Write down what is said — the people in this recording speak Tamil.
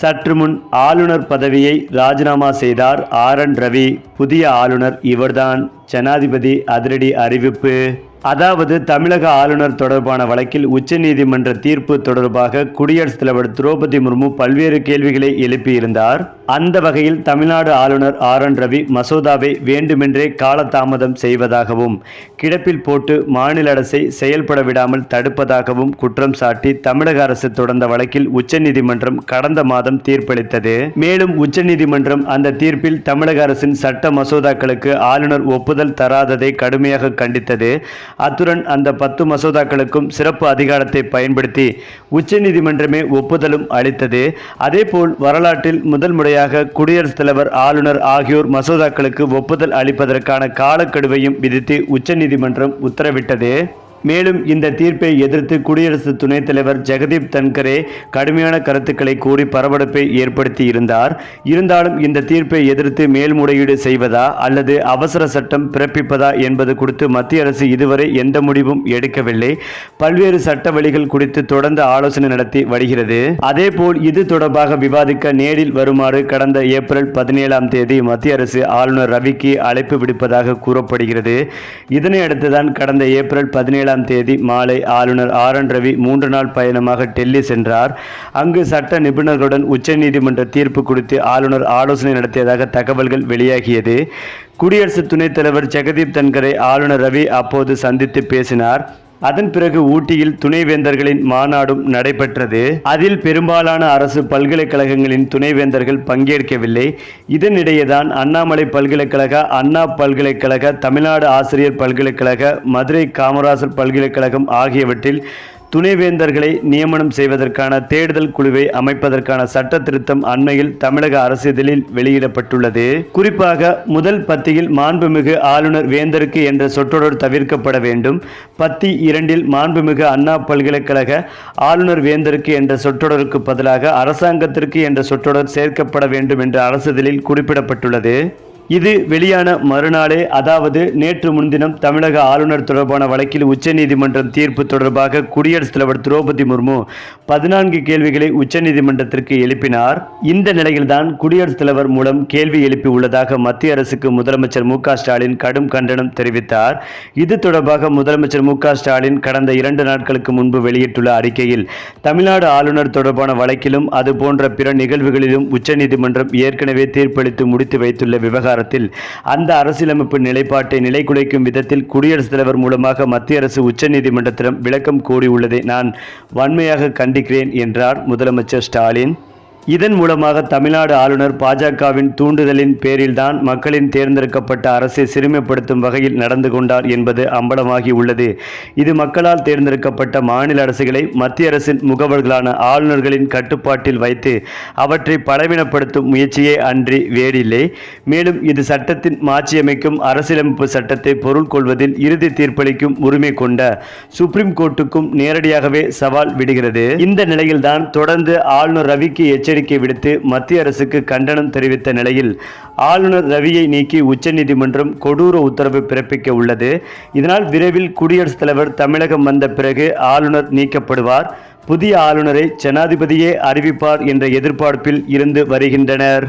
சற்று முன் ஆளுநர் பதவியை ராஜினாமா செய்தார் ஆர் என் ரவி. புதிய ஆளுநர் இவர்தான். ஜனாதிபதி அதிரடி அறிவிப்பு. அதாவது தமிழக ஆளுநர் தொடர்பான வழக்கில் உச்சநீதிமன்ற தீர்ப்பு தொடர்பாக குடியரசுத் தலைவர் திரௌபதி முர்மு பல்வேறு கேள்விகளை எழுப்பியிருந்தார். அந்த வகையில் தமிழ்நாடு ஆளுநர் ஆர் என் ரவி மசோதாவை வேண்டுமென்றே காலதாமதம் செய்வதாகவும் கிடப்பில் போட்டு மாநில அரசை செயல்பட விடாமல் தடுப்பதாகவும் குற்றம் சாட்டி தமிழக அரசு தொடர்ந்த வழக்கில் உச்சநீதிமன்றம் கடந்த மாதம் தீர்ப்பளித்தது. மேலும் உச்சநீதிமன்றம் அந்த தீர்ப்பில் தமிழக அரசின் சட்ட மசோதாக்களுக்கு ஆளுநர் ஒப்புதல் தராததை கடுமையாக கண்டித்தது. அத்துடன் அந்த பத்து மசோதாக்களுக்கும் சிறப்பு அதிகாரத்தை பயன்படுத்தி உச்சநீதிமன்றமே ஒப்புதலும் அளித்தது. அதேபோல் வரலாற்றில் முதல் முறையாக குடியரசுத் தலைவர் ஆளுநர் ஆகியோர் மசோதாக்களுக்கு ஒப்புதல் அளிப்பதற்கான காலக்கெடுவையும் விதித்து உச்சநீதிமன்றம் உத்தரவிட்டது. மேலும் இந்த தீர்ப்பை எதிர்த்து குடியரசு துணைத் தலைவர் ஜெகதீப் தன்கரே கடுமையான கருத்துக்களை கூறி பரபரப்பை ஏற்படுத்தி இருந்தார் இருந்தாலும் இந்த தீர்ப்பை எதிர்த்து மேல்முறையீடு செய்வதா அல்லது அவசர சட்டம் பிறப்பிப்பதா என்பது குறித்து மத்திய அரசு இதுவரை எந்த முடிவும் எடுக்கவில்லை. பல்வேறு சட்ட வழிகள் குறித்து தொடர்ந்து ஆலோசனை நடத்தி வருகிறது. அதேபோல் இது தொடர்பாக விவாதிக்க நேரில் வருமாறு கடந்த ஏப்ரல் பதினேழாம் தேதி மத்திய அரசு ஆளுநர் ரவிக்கு அழைப்பு விடுப்பதாக கூறப்படுகிறது. இதனை அடுத்துதான் கடந்த ஏப்ரல் பதினேழு ஏழாம் தேதி மாலை ஆளுநர் ஆர் என் ரவி மூன்று நாள் பயணமாக டெல்லி சென்றார். அங்கு சட்ட நிபுணர்களுடன் உச்சநீதிமன்ற தீர்ப்பு குறித்து ஆளுநர் ஆலோசனை நடத்தியதாக தகவல்கள் வெளியாகியது. குடியரசு துணைத் தலைவர் ஜெகதீப் தன்கரை ஆளுநர் ரவி அப்போது சந்தித்து பேசினார். அதன் பிறகு ஊட்டியில் துணைவேந்தர்களின் மாநாடும் நடைபெற்றது. அதில் பெரும்பாலான அரசு பல்கலைக்கழகங்களின் துணைவேந்தர்கள் பங்கேற்கவில்லை. இதனிடையேதான் அண்ணாமலை பல்கலைக்கழக அண்ணா பல்கலைக்கழக தமிழ்நாடு ஆசிரியர் பல்கலைக்கழக மதுரை காமராசர் பல்கலைக்கழகம் ஆகியவற்றில் துணைவேந்தர்களை நியமனம் செய்வதற்கான தேடுதல் குழுவை அமைப்பதற்கான சட்ட திருத்தம் அண்மையில் தமிழக அரசிதழில் வெளியிடப்பட்டுள்ளது. குறிப்பாக முதல் பத்தியில் மாண்புமிகு ஆளுநர் வேந்தருக்கு என்ற சொற்றொடர் தவிர்க்கப்பட வேண்டும். பத்தி இரண்டில் மாண்புமிகு அண்ணா பல்கலைக்கழக ஆளுநர் வேந்தருக்கு என்ற சொற்றொடருக்கு பதிலாக அரசாங்கத்திற்கு என்ற சொற்றொடர் சேர்க்கப்பட வேண்டும் என்ற அரசிதழில் குறிப்பிடப்பட்டுள்ளது. இது வெளியான மறுநாளே அதாவது நேற்று முன்தினம் தமிழக ஆளுநர் தொடர்பான வழக்கில் உச்சநீதிமன்றம் தீர்ப்பு தொடர்பாக குடியரசுத் தலைவர் திரௌபதி முர்மு பதினான்கு கேள்விகளை உச்சநீதிமன்றத்திற்கு எழுப்பினார். இந்த நிலையில்தான் குடியரசுத் தலைவர் மூலம் கேள்வி எழுப்பி உள்ளதாக மத்திய அரசுக்கு முதலமைச்சர் மு ஸ்டாலின் கடும் கண்டனம் தெரிவித்தார். இது தொடர்பாக முதலமைச்சர் மு ஸ்டாலின் கடந்த இரண்டு நாட்களுக்கு முன்பு வெளியிட்டுள்ள அறிக்கையில் தமிழ்நாடு ஆளுநர் தொடர்பான வழக்கிலும் அது போன்ற பிற நிகழ்வுகளிலும் உச்சநீதிமன்றம் ஏற்கனவே தீர்ப்பளித்து முடித்து வைத்துள்ள விவகாரம் விவகாரத்தில் அந்த அரசியலமைப்பு நிலைப்பாட்டை நிலைகுலைக்கும் விதத்தில் குடியரசுத் தலைவர் மூலமாக மத்திய அரசு உச்சநீதிமன்றத்திடம் விளக்கம் கோரியுள்ளதை நான் வன்மையாக கண்டிக்கிறேன் என்றார் முதலமைச்சர் ஸ்டாலின். இதன் மூலமாக தமிழ்நாடு ஆளுநர் பாஜகவின் தூண்டுதலின் பேரில்தான் மக்களின் தேர்ந்தெடுக்கப்பட்ட அரசை சிறுமைப்படுத்தும் வகையில் நடந்து கொண்டார் என்பது அம்பலமாகி உள்ளது. இது மக்களால் தேர்ந்தெடுக்கப்பட்ட மாநில அரசுகளை மத்திய அரசின் முகவர்களான ஆளுநர்களின் கட்டுப்பாட்டில் வைத்து அவற்றை பலவீனப்படுத்தும் முயற்சியே அன்றி வேறில்லை. மேலும் இது சட்டத்தின் மாற்றியமைக்கும் அரசியலமைப்பு சட்டத்தை பொருள் கொள்வதில் இறுதி தீர்ப்பளிக்கும் உரிமை கொண்ட சுப்ரீம் கோர்ட்டுக்கும் நேரடியாகவே சவால் விடுகிறது. இந்த நிலையில்தான் தொடர்ந்து ஆளுநர் ரவிக்கு எச்சரிக்கை விடுத்து மத்திய அரசுக்கு கண்டனம் தெரிவித்த நிலையில் ஆளுநர் ரவியை நீக்கி உச்சநீதிமன்றம் கொடூர உத்தரவு பிறப்பிக்க உள்ளது. இதனால் விரைவில் குடியரசுத் தலைவர் தமிழகம் வந்த பிறகு ஆளுநர் நீக்கப்படுவார். புதிய ஆளுநரை ஜனாதிபதியே அறிவிப்பார் என்ற எதிர்பார்ப்பில் இருந்து வருகின்றனர்.